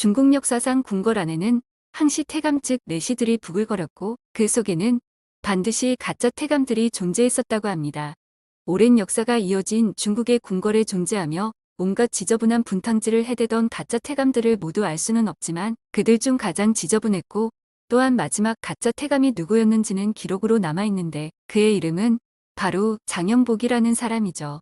중국 역사상 궁궐 안에는 항시 태감 즉 내시들이 부글거렸고 그 속에는 반드시 가짜 태감들이 존재했었다고 합니다. 오랜 역사가 이어진 중국의 궁궐에 존재하며 온갖 지저분한 분탕질을 해대던 가짜 태감들을 모두 알 수는 없지만 그들 중 가장 지저분했고 또한 마지막 가짜 태감이 누구였는지는 기록으로 남아있는데 그의 이름은 바로 장영복이라는 사람이죠.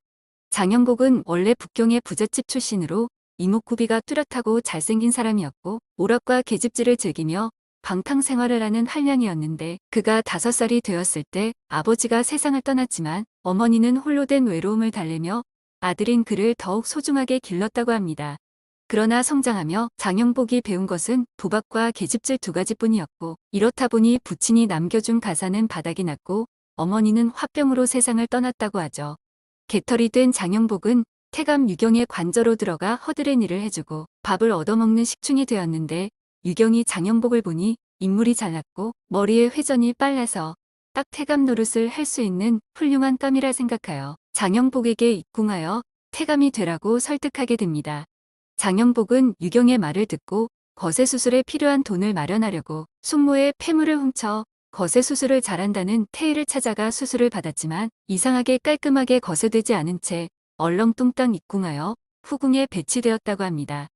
장영복은 원래 북경의 부잣집 출신으로 이목구비가 뚜렷하고 잘생긴 사람이었고 오락과 계집질을 즐기며 방탕 생활을 하는 한량이었는데 그가 다섯 살이 되었을 때 아버지가 세상을 떠났지만 어머니는 홀로 된 외로움을 달래며 아들인 그를 더욱 소중하게 길렀다고 합니다. 그러나 성장하며 장영복이 배운 것은 도박과 계집질 두 가지뿐이었고 이렇다 보니 부친이 남겨준 가사는 바닥이 났고 어머니는 화병으로 세상을 떠났다고 하죠. 개털이 된 장영복은 태감 유경의 관저로 들어가 허들의 일을 해주고 밥을 얻어먹는 식충이 되었는데 유경이 장영복을 보니 인물이 잘났고 머리에 회전이 빨라서 딱 태감 노릇을 할 수 있는 훌륭한 깜이라 생각하여 장영복에게 입궁하여 태감이 되라고 설득하게 됩니다. 장영복은 유경의 말을 듣고 거세 수술에 필요한 돈을 마련하려고 숙모의 폐물을 훔쳐 거세 수술을 잘한다는 태일을 찾아가 수술을 받았지만 이상하게 깔끔하게 거세되지 않은 채 얼렁뚱땅 입궁하여 후궁에 배치되었다고 합니다.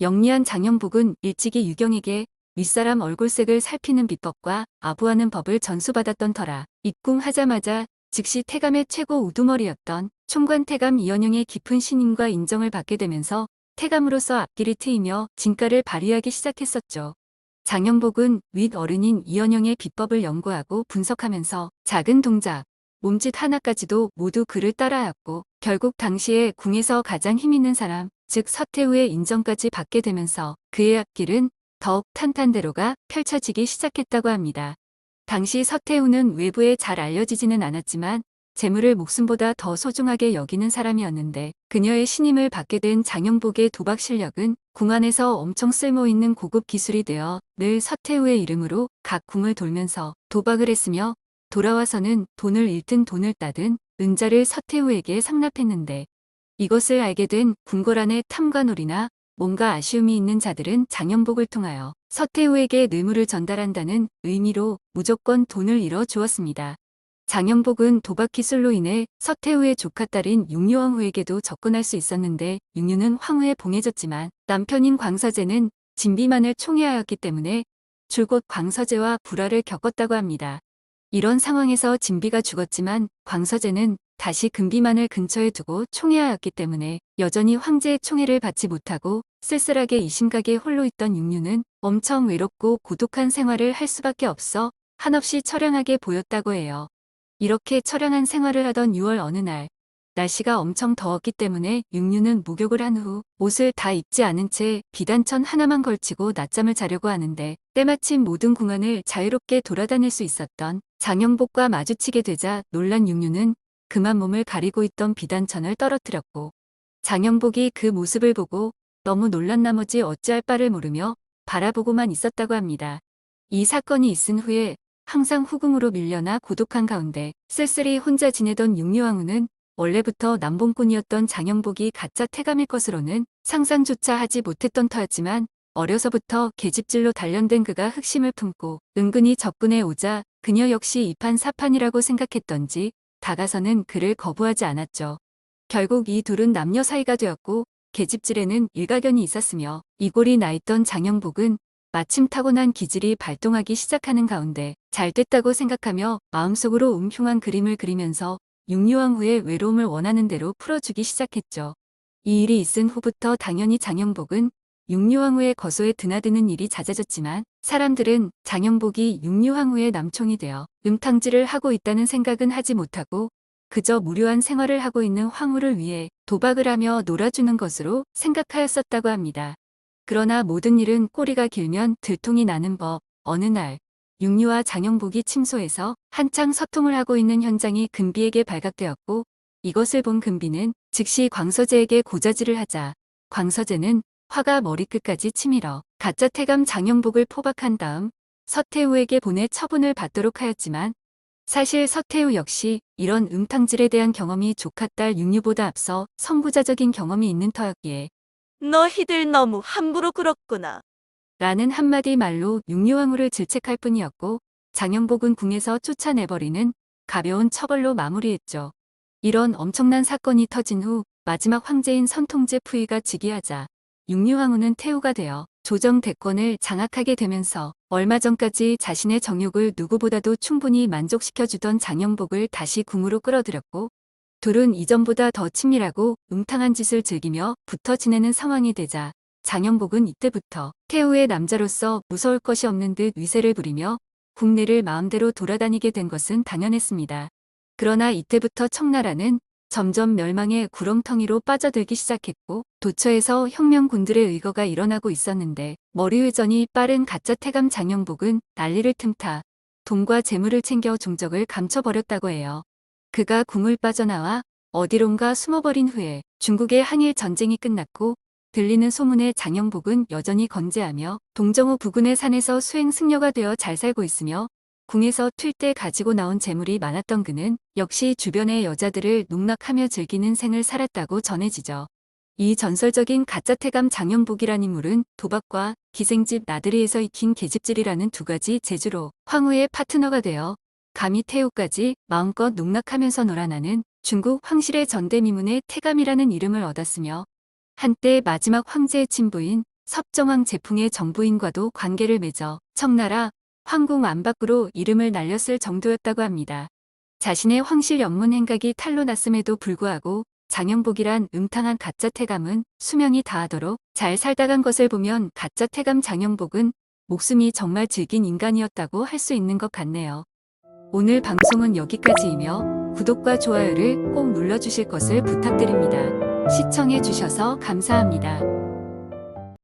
영리한 장영복은 일찍이 유경에게 윗사람 얼굴색을 살피는 비법과 아부하는 법을 전수받았던 터라 입궁하자마자 즉시 태감의 최고 우두머리였던 총관 태감 이연영의 깊은 신임과 인정을 받게 되면서 태감으로서 앞길이 트이며 진가를 발휘하기 시작했었죠. 장영복은 윗 어른인 이연영의 비법을 연구하고 분석하면서 작은 동작, 몸짓 하나까지도 모두 그를 따라하였고 결국 당시에 궁에서 가장 힘 있는 사람, 즉 서태후의 인정까지 받게 되면서 그의 앞길은 더욱 탄탄대로가 펼쳐지기 시작했다고 합니다. 당시 서태후는 외부에 잘 알려지지는 않았지만 재물을 목숨보다 더 소중하게 여기는 사람이었는데 그녀의 신임을 받게 된 장영복의 도박 실력은 궁 안에서 엄청 쓸모있는 고급 기술이 되어 늘 서태후의 이름으로 각 궁을 돌면서 도박을 했으며 돌아와서는 돈을 잃든 돈을 따든 은자를 서태후에게 상납했는데 이것을 알게 된 궁궐안의 탐관오리나 뭔가 아쉬움이 있는 자들은 장영복을 통하여 서태후에게 뇌물을 전달한다는 의미로 무조건 돈을 잃어 주었습니다. 장영복은 도박 기술로 인해 서태후의 조카 딸인 육류왕후에게도 접근할 수 있었는데 육류는 황후에 봉해졌지만 남편인 광서제는 진비만을 총애하였기 때문에 줄곧 광서제와 불화를 겪었다고 합니다. 이런 상황에서 진비가 죽었지만 광서제는 다시 금비만을 근처에 두고 총애하였기 때문에 여전히 황제의 총애를 받지 못하고 쓸쓸하게 이심가게 홀로 있던 육류는 엄청 외롭고 고독한 생활을 할 수밖에 없어 한없이 처량하게 보였다고 해요. 이렇게 처량한 생활을 하던 6월 어느 날 날씨가 엄청 더웠기 때문에 육류는 목욕을 한 후 옷을 다 입지 않은 채 비단천 하나만 걸치고 낮잠을 자려고 하는데 때마침 모든 궁안을 자유롭게 돌아다닐 수 있었던 장영복과 마주치게 되자 놀란 육류는 그만 몸을 가리고 있던 비단천을 떨어뜨렸고 장영복이 그 모습을 보고 너무 놀란 나머지 어찌할 바를 모르며 바라보고만 있었다고 합니다. 이 사건이 있은 후에 항상 후궁으로 밀려나 고독한 가운데 쓸쓸히 혼자 지내던 육류왕후는 원래부터 남봉꾼이었던 장영복이 가짜 태감일 것으로는 상상조차 하지 못했던 터였지만 어려서부터 계집질로 단련된 그가 흑심을 품고 은근히 접근해 오자 그녀 역시 이판 사판이라고 생각했던지 다가서는 그를 거부하지 않았죠. 결국 이 둘은 남녀 사이가 되었고 계집질에는 일가견이 있었으며 이골이 나 있던 장영복은 마침 타고난 기질이 발동하기 시작하는 가운데 잘 됐다고 생각하며 마음속으로 음흉한 그림을 그리면서 육류왕 후의 외로움을 원하는 대로 풀어주기 시작했죠. 이 일이 있은 후부터 당연히 장영복은 육류왕후의 거소에 드나드는 일이 잦아졌지만 사람들은 장영복이 육류왕후의 남총이 되어 음탕질을 하고 있다는 생각은 하지 못하고 그저 무료한 생활을 하고 있는 황후를 위해 도박을 하며 놀아주는 것으로 생각하였었다고 합니다. 그러나 모든 일은 꼬리가 길면 들통이 나는 법. 어느 날 육류와 장영복이 침소에서 한창 서통을 하고 있는 현장이 금비에게 발각되었고 이것을 본 금비는 즉시 광서제에게 고자질을 하자 광서제는 화가 머리끝까지 치밀어 가짜 태감 장영복을 포박한 다음 서태후에게 보내 처분을 받도록 하였지만 사실 서태후 역시 이런 음탕질에 대한 경험이 조카 딸 육류보다 앞서 선구자적인 경험이 있는 터였기에 너희들 너무 함부로 굴었구나. 라는 한마디 말로 육류왕후를 질책할 뿐이었고 장영복은 궁에서 쫓아내버리는 가벼운 처벌로 마무리했죠. 이런 엄청난 사건이 터진 후 마지막 황제인 선통제 푸이가 즉위하자 육류왕후는 태후가 되어 조정 대권을 장악하게 되면서 얼마 전까지 자신의 정욕을 누구보다도 충분히 만족시켜주던 장영복을 다시 궁으로 끌어들였고 둘은 이전보다 더 친밀하고 음탕한 짓을 즐기며 붙어 지내는 상황이 되자 장영복은 이때부터 태후의 남자로서 무서울 것이 없는 듯 위세를 부리며 국내를 마음대로 돌아다니게 된 것은 당연했습니다. 그러나 이때부터 청나라는 점점 멸망의 구렁텅이로 빠져들기 시작했고 도처에서 혁명군들의 의거가 일어나고 있었는데 머리회전이 빠른 가짜 태감 장영복은 난리를 틈타 돈과 재물을 챙겨 종적을 감춰버렸다고 해요. 그가 궁을 빠져나와 어디론가 숨어버린 후에 중국의 항일 전쟁이 끝났고 들리는 소문에 장영복은 여전히 건재하며 동정호 부근의 산에서 수행 승려가 되어 잘 살고 있으며 궁에서 튈 때 가지고 나온 재물이 많았던 그는 역시 주변의 여자들을 농락하며 즐기는 생을 살았다고 전해지죠. 이 전설적인 가짜 태감 장영복이란 인물은 도박과 기생집 나들이에서 익힌 계집질이라는 두 가지 재주로 황후의 파트너가 되어 감히 태후까지 마음껏 농락하면서 놀아나는 중국 황실의 전대미문의 태감이라는 이름을 얻었으며 한때 마지막 황제의 친부인 섭정왕 제풍의 정부인과도 관계를 맺어 청나라 황궁 안팎으로 이름을 날렸을 정도였다고 합니다. 자신의 황실 연문 행각이 탄로 났음에도 불구하고 장영복이란 음탕한 가짜 태감은 수명이 다하도록 잘 살다 간 것을 보면 가짜 태감 장영복은 목숨이 정말 질긴 인간이었다고 할 수 있는 것 같네요. 오늘 방송은 여기까지이며 구독과 좋아요를 꼭 눌러주실 것을 부탁드립니다. 시청해주셔서 감사합니다.